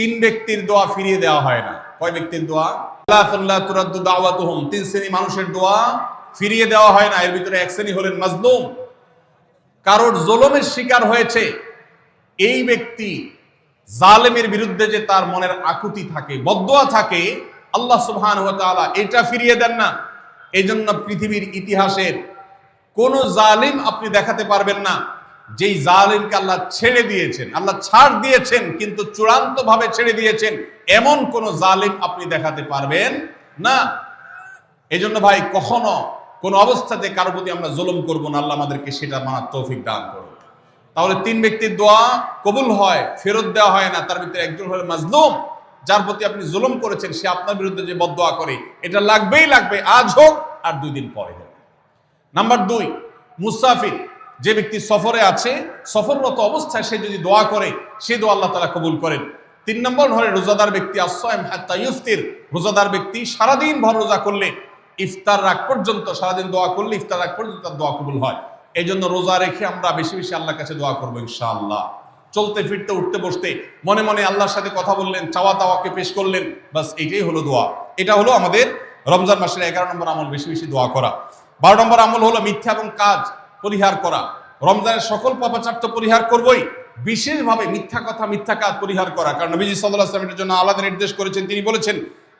তিন ব্যক্তির দোয়া ফিরিয়ে দেওয়া হয় না। কয় ব্যক্তির দোয়া? তিন শ্রেণি মানুষের দোয়া ফিরিয়ে দেওয়া হয় না। এর ভিতরে এক শ্রেণি হলেন মাজলুম। কারোর জলমের শিকার হয়েছে, এই ব্যক্তি জালেমের বিরুদ্ধে যে তার মনের আকুতি থাকে, বদোয়া থাকে, আল্লাহ সুবহান এটা ফিরিয়ে দেন না। এই জন্য পৃথিবীর ইতিহাসের কোন জালিম আপনি দেখাতে পারবেন না। যেই জালিমকে আল্লাহ ছেড়ে দিয়েছেন, আল্লাহ ছাড় দিয়েছেন, কিন্তু চূড়ান্ত ভাবে ছেড়ে দিয়েছেন, এমন কোন জালিম আপনি দেখাতে পারবেন না। এই জন্য ভাই, কখনো কোন অবস্থাতে কারও প্রতি আমরা জুলুম করব না, আল্লাহ আমাদেরকে সেটা মানার তৌফিক দান করুন। তাহলে তিন ব্যক্তির দোয়া কবুল হয়, ফেরত দেওয়া হয় না, তার ভিতরে একজন হলো মাজলুম, যার প্রতি আপনি জুলুম করেছেন, সে আপনার বিরুদ্ধে যে বদোয়া করে, এটা লাগবেই লাগবে, আজ হোক আর দুই দিন পরে হোক। নাম্বার দুই, মুসাফির। যে ব্যক্তি সফরে আছে, সফররত অবস্থায় সে যদি দোয়া করে, সে দোয়া আল্লাহ তালা কবুল করেন। তিন নম্বর হলে রোজাদার ব্যক্তি আসয়ম হাত্তা রোজাদার ব্যক্তি সারাদিন ভর রোজা করলে ইফতার রাগ পর্যন্ত, সারাদিন দোয়া করলে ইফতার রাগ পর্যন্ত তার দোয়া কবুল হয়। এই জন্য রোজা রেখে আমরা বেশি বেশি আল্লাহর কাছে দোয়া করব ইনশাআল্লাহ। চলতে ফিরতে উঠতে বসতে মনে মনে আল্লাহর সাথে কথা বললেন, চাওয়া তাওয়াকে পেশ করলেন বাস এটাই হলো দোয়া। এটা হলো আমাদের রমজান মাসের এগারো নম্বর আমল, বেশি বেশি দোয়া করা। বারো নম্বর আমল হলো মিথ্যা এবং কাজ। পরিহার করা। রমজানের সকল পাপাচার তো পরিহার করবই, বিশেষভাবে মিথ্যা কথা, মিথ্যা কাজ পরিহার করা। কারণ নবীজি সাল্লাহ আসলামের জন্য আলাদা নির্দেশ করেছেন। তিনি বলেছেন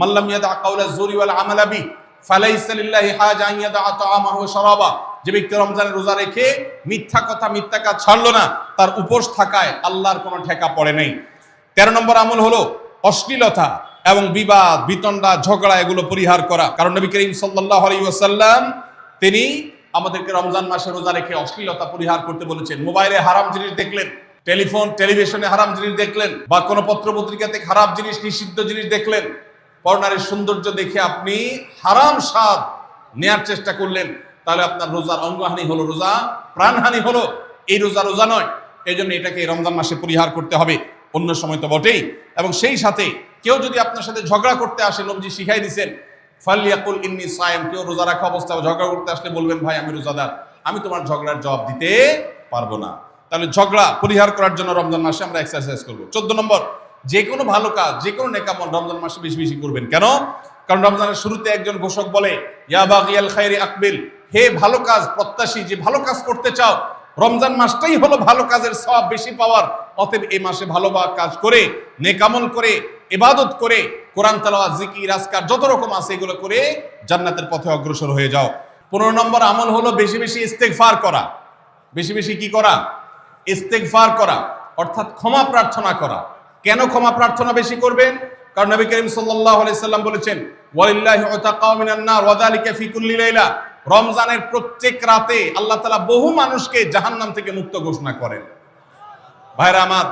মাল্লাম ইয়াদা কাউলা জুরি ওয়াল আমালাবি ফালাইসা লিল্লাহি হাজা শারাবা। যে ব্যক্তি রমজানের রোজা রেখে মিথ্যা কথা, মিথ্যা কাজ ছাড়লো না, তার উপোস থাকায় আল্লাহর কোনো ঠেকা পড়ে নেই। তেরো নম্বর আমল হলো অশ্লীলতা এবং বিবাদ, বিতণ্ডা, ঝগড়া, এগুলো পরিহার করা। কারণ নবী করিম সাল্লাহ আলী ওয়াসাল্লাম, তিনি আমাদেরকে রমজান মাসে রোজা রেখে অশ্লীলতা পরিহার করতে বলেছেন। মোবাইলে হারাম জিনিস দেখলেন, টেলিফোন, টেলিভিশনে হারাম জিনিস দেখলেন, বা কোনো পত্র পত্রিকাতে খারাপ জিনিস, নিষিদ্ধ জিনিস দেখলেন। পর্নারের সৌন্দর্য দেখে আপনি হারাম স্বাদ নেয়ার চেষ্টা করলেন। তাহলে আপনার রোজার অঙ্গহানি হলো রোজা, প্রাণহানি হলো এই রোজা রোজা নয়। এই জন্য এটাকে রমজান মাসে পরিহার করতে হবে। অন্য সময় তো বটেই। এবং সেই সাথে কেউ যদি আপনার সাথে ঝগড়া করতে আসে, নবজি শিখাই দিছেন ফালিয়াকুল ইন্নি সায়েম কেউ রোজা রাখা অবস্থা ঝগড়া করতে আসলে বলবেন, ভাই, আমি রোজাদার। আমি তোমার ঝগড়ার জবাব দিতে পারব না। তাহলে ঝগড়া পরিহার করার জন্য রমজান মাসে আমরা এক্সারসাইজ করব। চোদ্দ নম্বর, যে কোনো ভালো কাজ, যে কোনো নেকামল রমজান মাসে বেশি বেশি করবেন। কেন? কারণ রমজানের শুরুতে একজন ঘোষক বলে, ইয়া বাগিয়াল খাইরি আকবিল। হে ভালো কাজ, প্রত্যাশী, যে ভালো কাজ করতে চাও, রমজান মাসটাই হলো ভালো কাজের সব বেশি পাওয়ার। অতএব এই মাসে ভালো কাজ করে, নেকামল করে ইবাদত করে কোরআন, তালাওয়াত, জিকির, আজকার যত রকম আছে এগুলো করে জান্নাতের পথে অগ্রসর হয়ে যাও। পনেরো নম্বর আমল হলো বেশি বেশি ইস্তেগফার করা। বেশি বেশি কি করা? ইস্তেগফার করা, অর্থাৎ ক্ষমা প্রার্থনা করা। কেন ক্ষমা প্রার্থনা বেশি করবেন? কারণ নবী করিম সাল্লাম বলেছেন রমজানের প্রত্যেক রাতে আল্লাহ তাআলা বহু মানুষকে জাহান্নাম থেকে মুক্ত ঘোষণা করেন। ভাইরা আমার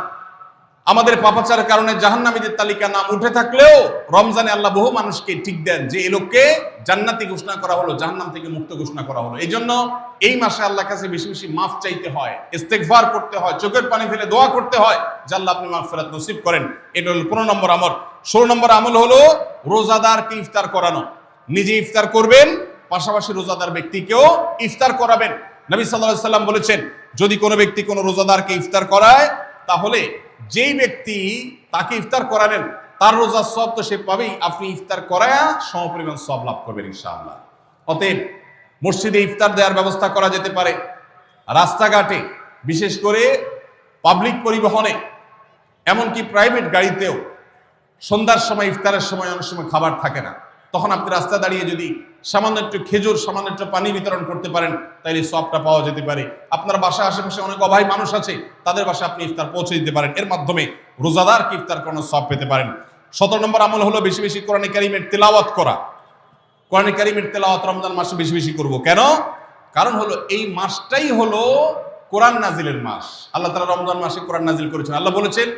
আমাদের পাপাচারের কারণে জাহান্নামীদের তালিকা নাম উঠে থাকলেও রমজানে আল্লাহ বহু মানুষকে ঠিক দেন যে এই লোককে জান্নাতি ঘোষণা করা হলো, জাহান্নাম থেকে মুক্ত ঘোষণা করা হলো। এই জন্য এই মাসে আল্লাহ কাছে বেশি বেশি মাফ চাইতে হয়, ইস্তেগফার করতে হয়, চোখের পানি ফেলে দোয়া করতে হয়, যে আল্লাহ আপনি মাগফিরাত নসিব করেন। এটা হলো পনেরো নম্বর আমল। ষোলো নম্বর আমল হলো রোজাদারকে ইফতার করানো? নিজে ইফতার করবেন, পাশাপাশি রোজাদার ব্যক্তিকেও ইফতার করাবেন। নবী আলাইহি সাল্লাম বলেছেন, যদি কোনো ব্যক্তি কোনো রোজাদারকে ইফতার করায়, তাহলে যেই ব্যক্তি তাকে ইফতার করালেন, তার রোজার সব তো সে পাবেই। আপনি ইফতার করায়া সমপরিমাণ সব লাভ করবেন ইনশাআল্লাহ। অতএব মসজিদে ইফতার দেওয়ার ব্যবস্থা করা যেতে পারে। রাস্তাঘাটে, বিশেষ করে পাবলিক পরিবহনে, এমনকি প্রাইভেট গাড়িতেও সন্ধ্যার সময়, ইফতারের সময় অনেক সময় খাবার থাকে না। তখন আপনি রাস্তা দাঁড়িয়ে যদি সামান্য একটু খেজুর, সামান্য একটু পানি বিতরণ করতে পারেন, তাইলে সবটা পাওয়া যেতে পারে। আপনার বাসা আশেপাশে অনেক অভাবী মানুষ আছে, তাদের বাসা আপনি ইফতার পৌঁছে দিতে পারেন। এর মাধ্যমে রোজাদার ইফতার করানোর সব পেতে পারেন। সতেরো নম্বর আমল হলো বেশি বেশি কোরআন কারিমের তেলাওয়াত করা। কোরআন কারিমের তেলাওয়াত রমজান মাসে বেশি বেশি করব। কেন? কারণ হলো এই মাসটাই হলো কোরআন নাজিলের মাস। আল্লাহ তালা রমজান মাসে কোরআন নাজিল করেছেন। আল্লাহ বলেছেন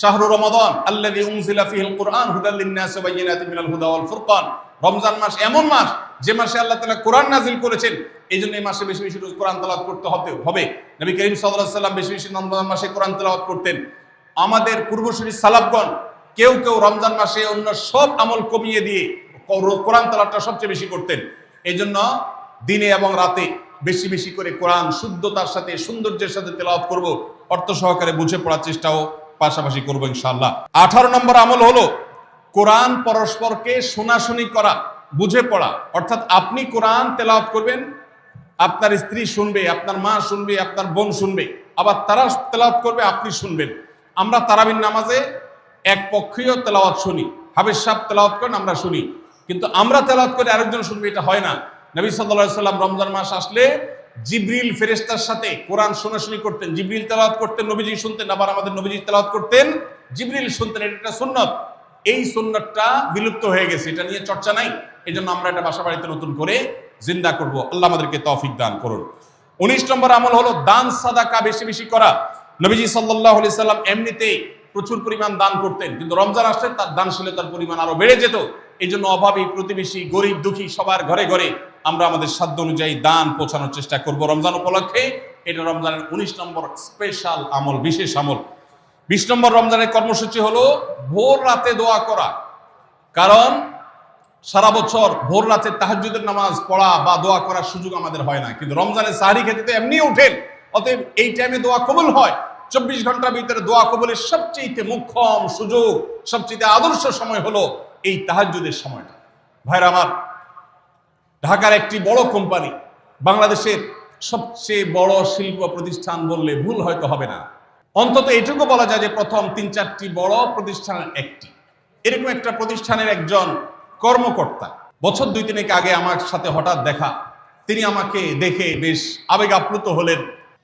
শাহরু রমাদান আল্লাযী উনজিলা ফীহিল কুরআন হুদাল লিন-নাস ওয়া বায়িনাতিন মিনাল হুদা ওয়াল ফুরকান। রমজান মাস এমন মাস যে মাসে আল্লাহ তাআলা কোরআন নাজিল করেছেন এই জন্য এই মাসে বেশি বেশি কোরআন তেলাওয়াত করতে হবে হবে। নবী করিম সাল্লাল্লাহু আলাইহি সাল্লাম বেশি বেশি রমজান মাসে কোরআন তেলাওয়াত করতেন। আমাদের পূর্বসূরি সালাফগণ কেউ কেউ রমজান মাসে অন্য সব আমল কমিয়ে দিয়ে কোরআন তেলাওয়াতটা সবচেয়ে বেশি করতেন। এই জন্য দিনে এবং রাতে বেশি বেশি করে কোরআন শুদ্ধতার সাথে, সৌন্দর্যের সাথে তেলাওয়াত করব। অর্থ সহকারে বুঝে পড়ার চেষ্টাও পাশাপাশি করব ইনশাআল্লাহ। আঠারো নম্বর আমল হলো কোরআন পরস্পরকে শোনাশুনি করা, বুঝে পড়া। অর্থাৎ আপনি কোরআন তেলাওয়াত করবেন, আপনার স্ত্রী শুনবে, আপনার মা শুনবে, আপনার বোন শুনবে, আবার তারা তেলাওয়াত করবে, আপনি শুনবেন। আমরা তারাবিন নামাজে এক পক্ষীয় তেলাওয়াত শুনি হাবের সাহেব তেলাওয়াত করেন, আমরা শুনি। কিন্তু আমরা তেলাওয়াত করে আরেকজন শুনবে, এটা হয় না। নবী সাল্লাল্লাহু সাল্লাম রমজান মাস আসলে জিবরিল ফেরেস্তার সাথে কোরআন শোনাশুনি করতেন, জিব্রিল তেলাওয়াত করতেন, নবীজি শুনতেন, আবার আমাদের নবীজি তেলাওয়াত করতেন, জিবরিল শুনতেন, এটা একটা সুন্নত। এই সুন্নতটা বিলুপ্ত হয়ে গেছে, এটা নিয়ে চর্চা নাই এই জন্য আমরা এটা বাসা বাড়িতে নতুন করে জিন্দা করব। আল্লাহ আমাদেরকে তৌফিক দান করুন। উনিশ নম্বর আমল হলো দান সাদাকা বেশি বেশি করা। নবীজি সাল্লাল্লাহু আলাইহি সাল্লাম এমনিতেই প্রচুর পরিমাণ দান করতেন, কিন্তু রমজান আসলে তার দানশীলতার পরিমাণ আরও বেড়ে যেত। এই জন্য অভাবী প্রতিবেশী, গরিব, দুঃখী সবার ঘরে ঘরে আমরা আমাদের সাধ্য অনুযায়ী দান পৌঁছানোর চেষ্টা করব রমজান উপলক্ষে। এটা রমজানের উনিশ নম্বর স্পেশাল আমল, বিশেষ আমল। বিশ নম্বর রমজানের কর্মসূচি হলো ভোর রাতে দোয়া করা। কারণ সারা বছর ভোর রাতে তাহাজ্জুদের নামাজ পড়া বা দোয়া করার সুযোগ আমাদের হয় না। কিন্তু রমজানের সাহারি খেতে তো এমনি উঠেন অতএব এই টাইমে দোয়া কবুল হয়। চব্বিশ ঘণ্টার ভিতরে দোয়া কবুলের সবচেয়ে মুখ্যম সুযোগ সবচেয়ে আদর্শ সময় হলো এই তাহাজ্জুদের সময়টা। ভাইরা আমার, ঢাকার একটি বড় কোম্পানি, বাংলাদেশের সবচেয়ে বড় শিল্প প্রতিষ্ঠান বললে ভুল হয়তো হবে না। অন্তত এটুকু বলা যায় যে প্রথম তিন চারটি বড় প্রতিষ্ঠানের একটি। এরকম একটা প্রতিষ্ঠানের একজন কর্মকর্তা, বছর দুই তিনেক আগে আমার সাথে হঠাৎ দেখা। তিনি আমাকে দেখে বেশ আবেগ আপ্লুত হলেন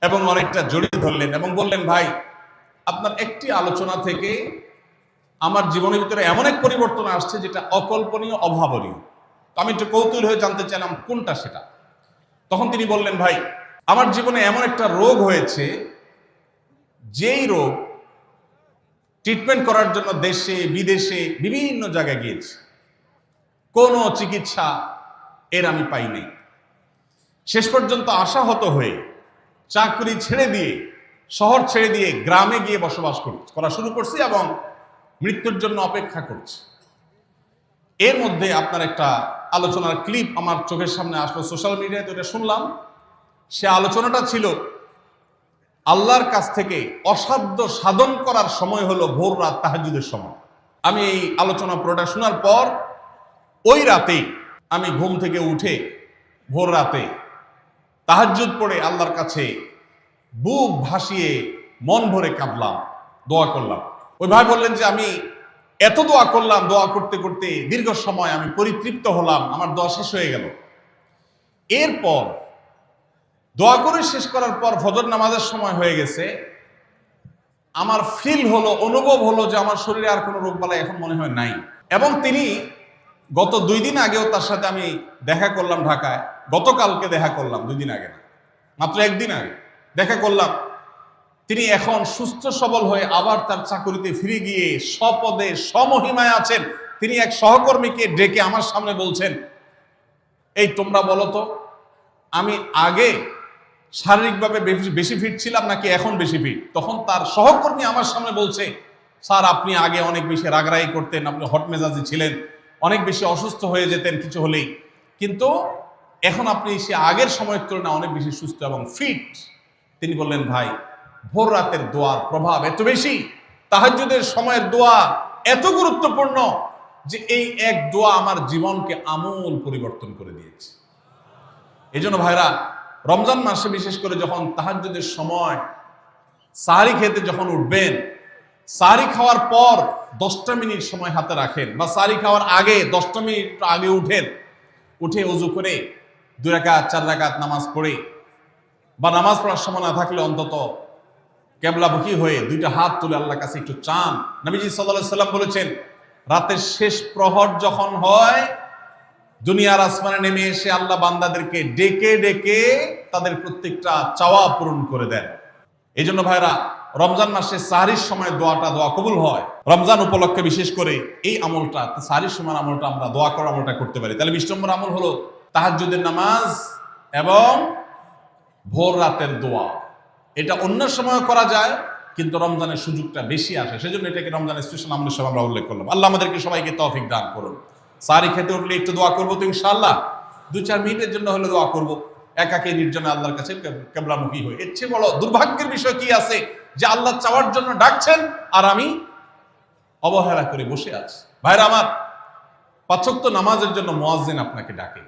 এবং অনেকটা জড়িয়ে ধরলেন এবং বললেন, ভাই, আপনার একটি আলোচনা থেকে আমার জীবনের ভিতরে এমন এক পরিবর্তন আসছে যেটা অকল্পনীয়, অভাবনীয়। তো আমি একটু কৌতূহল হয়ে জানতে চাইলাম, কোনটা সেটা? তখন তিনি বললেন, ভাই, আমার জীবনে এমন একটা রোগ হয়েছে, যেই রোগ ট্রিটমেন্ট করার জন্য দেশে, বিদেশে, বিভিন্ন জায়গায় গিয়েছি। কোনো চিকিৎসা এর আমি পাইনি শেষ পর্যন্ত আশাহত হয়ে চাকরি ছেড়ে দিয়ে, শহর ছেড়ে দিয়ে গ্রামে গিয়ে বসবাস করা শুরু করছি এবং মৃত্যুর জন্য অপেক্ষা করছি। এর মধ্যে আপনার একটা আলোচনার ক্লিপ আমার চোখের সামনে আসলো সোশ্যাল মিডিয়াতে ওটা শুনলাম। সে আলোচনাটা ছিল, আল্লাহর কাছ থেকে অসাধ্য সাধন করার সময় হলো ভোর রাত তাহাজুদের সময়। আমি এই আলোচনা পুরোটা শোনার পর, ওই রাতেই আমি ঘুম থেকে উঠে ভোর রাতে তাহাজ্জুদ পড়ে আল্লাহর কাছে বুক ভাসিয়ে মন ভরে কাঁদলাম, দোয়া করলাম। ওই ভাই বললেন যে, আমি এত দোয়া করলাম, দোয়া করতে করতে দীর্ঘ সময় আমি পরিতৃপ্ত হলাম, আমার দোয়া শেষ হয়ে গেল। এরপর দোয়া করে শেষ করার পর ফজর নামাজের সময় হয়ে গেছে। আমার ফিল হলো, অনুভব হলো যে আমার শরীরে আর কোনো রোগ বালাই এখন মনে হয় নাই। এবং তিনি গত দুই দিন আগেও তার সাথে আমি দেখা করলাম ঢাকায়। গতকালকে দেখা করলাম, দুই দিন আগে না, মাত্র একদিন আগে দেখা করলাম। তিনি এখন সুস্থ সবল হয়ে আবার তার চাকরিতে ফিরে গিয়ে স্বপদে সমহিমায় আছেন। তিনি এক সহকর্মীকে ডেকে আমার সামনে বলছেন, এই তোমরা বলো তো, আমি আগে শারীরিকভাবে বেশি- ফিট ছিলাম নাকি এখন বেশি ফিট তখন তার সহকর্মী আমার সামনে বলছে, স্যার, আপনি আগে অনেক বেশি রাগরাই করতেন, আপনি হট মেজাজি ছিলেন, অনেক বেশি অসুস্থ হয়ে যেতেন কিছু হলেই। কিন্তু এখন আপনি সে আগের সময়ের তুলনায় অনেক বেশি সুস্থ এবং ফিট তিনি বললেন, ভাই ভোর রাতের দোয়ার প্রভাব এত বেশি। তাহাজ্জুদের সময়ের দোয়া এত গুরুত্বপূর্ণ যে এই এক দোয়া আমার জীবনকে আমূল পরিবর্তন করে দিয়েছে। এই জন্য ভাইরা, রমজান মাসে বিশেষ করে যখন তাহাজ্জুদের সময় সাহারি খেতে যখন উঠবেন, সাহারি খাওয়ার পর দশটা মিনিট সময় হাতে রাখেন বা সাহারি খাওয়ার আগে দশটা মিনিট আগে উঠেন, উঠে উজু করে দু রাকাত, চার রাকাত নামাজ পড়ে বা নামাজ পড়ার সময় না থাকলে অন্তত কেবলামুখী হয়ে দুইটা হাত তুলে আল্লাহর কাছে একটু চান। নবীজি সাল্লাহ সাল্লাম বলেছেন, রাতের শেষ প্রহর যখন হয়, দুনিয়ার আসমানে নেমে এসে আল্লাহ বান্দাদেরকে ডেকে ডেকে তাদের প্রত্যেকটা চাওয়া পূরণ করে দেন। এই জন্য ভাইরা, রমজান মাসে সাহারির সময় দোয়াটা দোয়া কবুল হয়। রমজান উপলক্ষে বিশেষ করে এই আমলটা, সাহারির সময় আমলটা আমরা দোয়া করার আমলটা করতে পারি। তাহলে বিশ নম্বর আমল হলো তাহাজ্জুদের নামাজ এবং ভোর রাতের দোয়া। এটা অন্য সময় করা যায়, কিন্তু রমজানের সুযোগটা বেশি আসে। সেজন্য এটাকে রমজানের স্পেশাল আমলের সময় আমরা উল্লেখ করলাম। আল্লাহ আমাদেরকে সবাইকে তৌফিক দান করুন। সারি খেতে উঠলে একটু দোয়া করব তো ইনশাআল্লাহ। দু চার মিনিটের জন্য হলে দোয়া করব। একাকে নির্জনে আল্লাহর কাছে কেবলামুখী হয়ে এর চেয়ে বড় দুর্ভাগ্যের বিষয় কি আছে? যে আল্লাহ চাওয়ার জন্য ডাকছেন আর আমি অবহেলা করে বসে আছি। ভাইরা আমার, পাচক্ত নামাজের জন্য মোয়াজ্জিন আপনাকে ডাকে।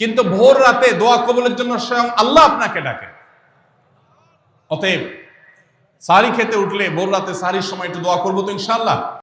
কিন্তু ভোর রাতে দোয়া কবলের জন্য স্বয়ং আল্লাহ আপনাকে ডাকে অতএব সারি খেতে উঠলে ভোর রাতে সারির সময় একটু দোয়া করব তো ইনশাল্লাহ